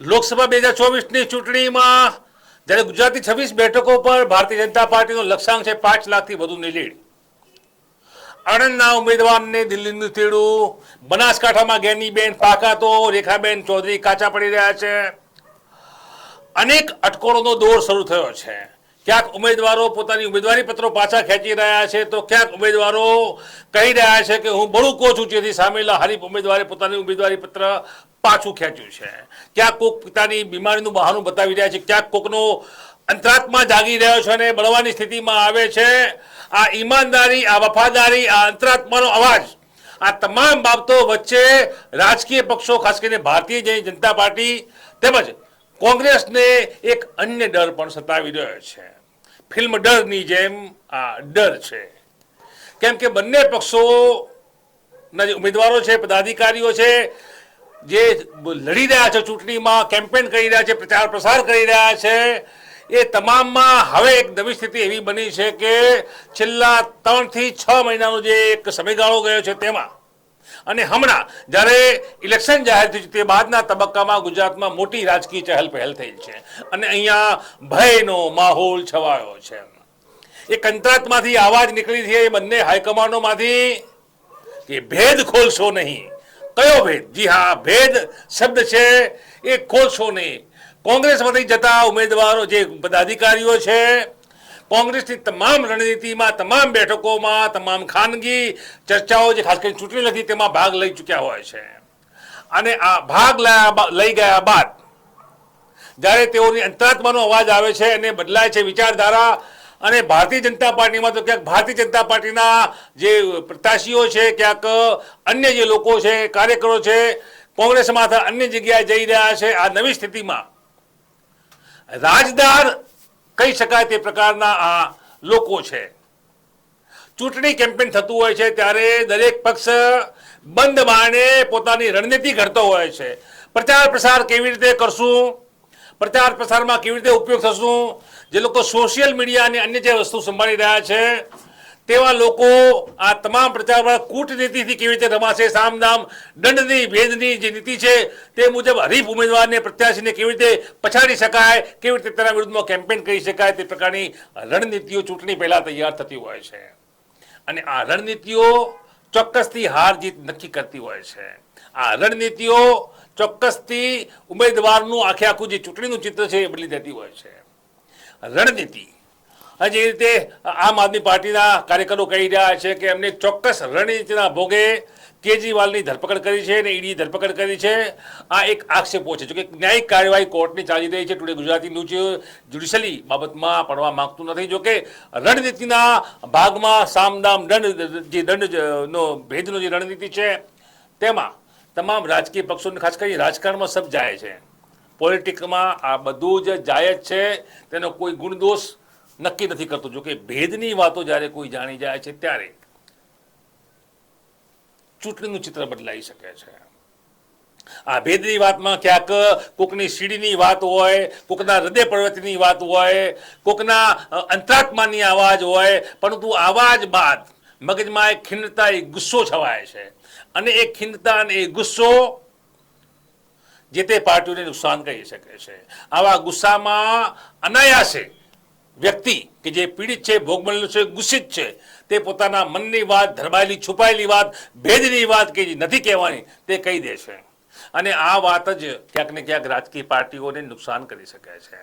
લોકસભા બે હજાર ચોવીસની ચૂંટણીમાં જ્યારે ગુજરાતની છવ્વીસ બેઠકો પર ભારતીય જનતા પાર્ટીનો લક્ષ્યાંક છે પાંચ લાખથી વધુની લીડ આણંદના ઉમેદવારને દિલ્હીનું તેડું બનાસકાંઠામાં ગેનીબેન પાકાતો, રેખાબેન ચૌધરી કાચા પડી રહ્યા છે. અનેક અટકળોનો દોર શરૂ થયો છે. ક્યાંક ઉમેદવારો પોતાની ઉમેદવારી પત્રો પાછા ખેંચી રહ્યા છે તો ક્યાંક ઉમેદવારો કહી રહ્યા છે કે હું બળું કહું છું જેથી સામેલા હરીફ ઉમેદવારે પોતાની ઉમેદવારી પત્ર પાછું ખેંચ્યું છે. ક્યાંક કોક પિતાની બીમારીનું બહાનું બતાવી રહ્યા છે, ક્યાંક કોકનો અંતરાત્મા જાગી રહ્યો છે અને બળવાની સ્થિતિમાં આવે છે. આ ઈમાનદારી, આ વફાદારી, આ અંતરાત્માનો અવાજ, આ તમામ બાબતો વચ્ચે રાજકીય પક્ષો, ખાસ કરીને ભારતીય જનતા પાર્ટી તેમજ કોંગ્રેસને એક અન્ય ડર પણ સતાવી રહ્યો છે. ફિલ્મ ડરની જેમ આ ડર છે. કેમ કે બંને પક્ષોના જે ઉમેદવારો છે, પદાધિકારીઓ છે જે લડી રહ્યા છે ચૂંટણીમાં કેમ્પેન કરી રહ્યા છે, પ્રચાર પ્રસાર કરી રહ્યા છે, એ તમામમાં હવે એક નવી સ્થિતિ એવી બની છે કે છેલ્લા ત્રણથી છ મહિનાનો જે એક સમયગાળો ગયો છે તેમાં, અને હમણાં જ્યારે ઇલેક્શન જાહેર થયું તે બાદના તબક્કામાં ગુજરાતમાં મોટી રાજકીય ચહેલ પહેલ થઈ છે, અને અહીંયા ભયનો માહોલ છવાયો છે. એ કંત્રાતમાંથી આવાજ નીકળી છે એ બંને હાઈકમાન્ડોમાંથી કે ભેદ ખોલશો નહીં. કયો ભેદ? જી હા, ભેદ શબ્દ છે, એ ખોલશો નહીં. કોંગ્રેસમાંથી જતા ઉમેદવારો જે પદાધિકારીઓ છે, કોંગ્રેસની તમામ રણનીતિમાં, તમામ બેઠકોમાં, તમામ ખાનગી ચર્ચાઓ જે ખાસ કરીને ચૂંટણી લગી તેમાં ભાગ લઈ ચૂક્યા હોય છે. અને આ ભાગ લઈ ગયા બાદ જ્યારે તેઓની અંતરાત્માનો અવાજ આવે છે અને બદલાય છે વિચારધારા અને ભારતીય જનતા પાર્ટીમાં તો ક્યાંક ભારતીય જનતા પાર્ટીના જે પ્રત્યાશીઓ છે, ક્યાંક અન્ય જે લોકો છે, કાર્યકરો છે, કોંગ્રેસમાં અન્ય જગ્યાએ જઈ રહ્યા છે, આ નવી સ્થિતિમાં. રાજદાર કહી શકાય તે પ્રકારના આ લોકો છે. ચૂંટણી કેમ્પેન થતું હોય છે, ત્યારે દરેક પક્ષ બંધ બારણે પોતાની રણનીતિ ઘડતો હોય છે. પ્રચાર પ્રસાર કેવી રીતે કરશું? પ્રચાર પ્રસારમાં કેવી રીતે ઉપયોગ થશું? જે લોકો સોશિયલ મીડિયા અને અન્ય જે વસ્તુ સંભાળી રહ્યા છે, તેવા લોકો આ તમામ પ્રચાર કૂટનીતિથી કેવી રીતે રમાશે સામદામ દંડની, ભેદની જે નીતિ છે, તે મુજબ હરીફ ઉમેદવારને પ્રત્યાશીને કેવી રીતે પછાડી શકાય, કેવી રીતે તેના વિરુદ્ધમાં કેમ્પેન કરી શકાય, તે પ્રકારની રણનીતિઓ ચૂંટણી પહેલાં તૈયાર થતી હોય છે. અને આ રણનીતિઓ ચોક્કસથી હાર જીત નક્કી કરતી હોય છે. આ રણનીતિઓ ચોક્કસથી ઉમેદવારનું આખે આખું જે ચૂંટણીનું ચિત્ર છે, એ બદલી દેતી હોય છે. રણનીતિ. જે રીતે આમ આદમી પાર્ટીના કાર્યકરો કહી રહ્યા છે કે એમને ચોક્કસ રણનીતિના ભોગે કેજરીવાલની ધરપકડ કરી છે અને ઈડી ધરપકડ કરી છે. આ એક આક્ષેપો છે. જોકે ન્યાયિક કાર્યવાહી કોર્ટની ચાલી રહી છે. ટુડે ગુજરાતી ન્યૂઝ જ્યુડિશિયલી બાબતમાં પડવા માંગતું નથી. જોકે રણનીતિના ભાગમાં સામદામ દંડ, જે દંડ નો ભેદનો જે રણનીતિ છે, તેમાં તમામ રાજકીય પક્ષોને, ખાસ કરી રાજકારણમાં સબ જાય છે. પોલિટિકમાં આ બધું જ જાયજ છે, તેનો કોઈ ગુણદોષ નક્કી નથી કરતો. જોકે ભેદની વાતો જ્યારે કોઈ જાણી જાય છે, ત્યારે ચૂંટણીનું ચિત્ર બદલાઈ શકે છે. આ ભેદની વાતમાં ક્યાંક કોકની સીડીની વાત હોય, કોકના હૃદય પર્વતની વાત હોય, કોકના અંતરાત્માની અવાજ હોય, પરંતુ આવાજ બાદ મગજમાં એક ખિન્નતા, એક ગુસ્સો છવાય છે. અને એ ખિન્નતા અને એ ગુસ્સો જે તે પાર્ટીઓને નુકસાન કરી શકે છે. આવા ગુસ્સામાં અનાયાસે વ્યક્તિ કે જે પીડિત છે, ભોગ બનેલું છે, ગુસ્સિત છે, તે પોતાના મનની વાત, ધરબાયેલી, છુપાયેલી વાત, ભેદની વાત કે જે નથી કહેવાની, તે કહી દે છે. અને આ વાત જ ક્યાંક ને ક્યાંક રાજકીય પાર્ટીઓને નુકસાન કરી શકે છે.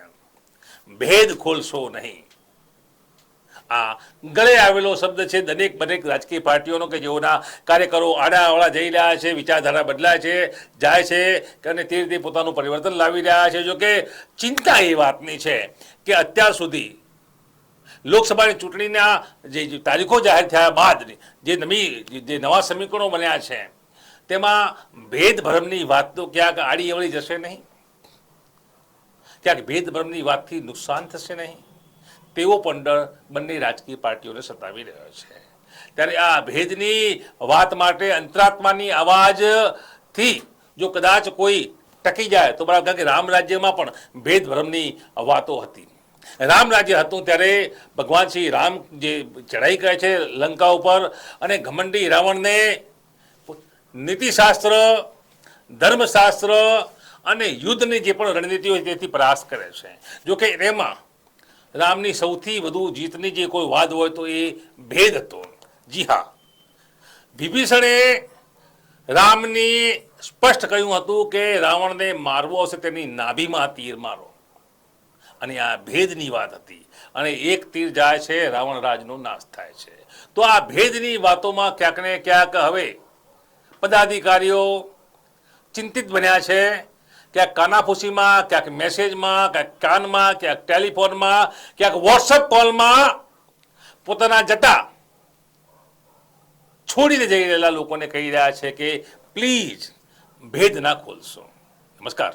ભેદ ખોલશો નહીં. આ ગળે આવેલો શબ્દ છે, દરેક દરેક રાજકીય પાર્ટીઓનો કે જેઓના કાર્યકરો આડાવાળા જઈ રહ્યા છે, વિચારધારા બદલાય છે, જાય છે અને તે રીતે પોતાનું પરિવર્તન લાવી રહ્યા છે. જો કે ચિંતા એ વાતની છે કે અત્યાર સુધી લોકસભાની ચૂંટણીના જે તારીખો જાહેર થયા બાદ જે નવી જે નવા સમીકરણો બન્યા છે, તેમાં ભેદભરમની વાત તો ક્યાંક આડી અવળી જશે નહીં? ક્યાંક ભેદભરમની વાતથી નુકસાન થશે નહીં? તેવો પણ બંને રાજકીય પાર્ટીઓને સતાવી રહ્યો છે. ત્યારે આ ભેદની વાત માટે અંતરાત્માની અવાજથી જો કદાચ કોઈ ટકી જાય, તો બરાબર કે રામ રાજ્યમાં પણ ભેદભરમની વાતો હતી. રામ રાજ્ય હતું ત્યારે ભગવાન શ્રી રામ જે ચઢાઈ કરે છે લંકા ઉપર અને ઘમંડી રાવણને નીતિશાસ્ત્ર, ધર્મશાસ્ત્ર અને યુદ્ધની જે પણ રણનીતિ હોય તેથી પ્રયાસ કરે છે. જોકે એમાં રામની સૌથી વધુ જીતની જે કોઈ વાદ હોય તો એ ભેદ હતો. જી હા. વિભીષણે રામની સ્પષ્ટ કહ્યું હતું કે રાવણને મારવો હશે તેની નાભીમાં તીર મારો. અને આ ભેદની વાત હતી. અને એક તીર જાય છે, રાવણ રાજનો નાશ થાય છે. તો આ ભેદની વાતોમાં ક્યાંક ને ક્યાંક હવે પદાધિકારીઓ ચિંતિત બન્યા છે. ક્યાંક કાનાફૂસીમાં, ક્યાંક મેસેજમાં, ક્યાંક કાનમાં, ક્યાંક ટેલિફોનમાં, ક્યાંક વોટ્સઅપ કોલમાં પોતાના જટા છોડીને જઈ રહેલા લોકોને કહી રહ્યા છે કે પ્લીઝ ભેદ ના ખોલશો. નમસ્કાર.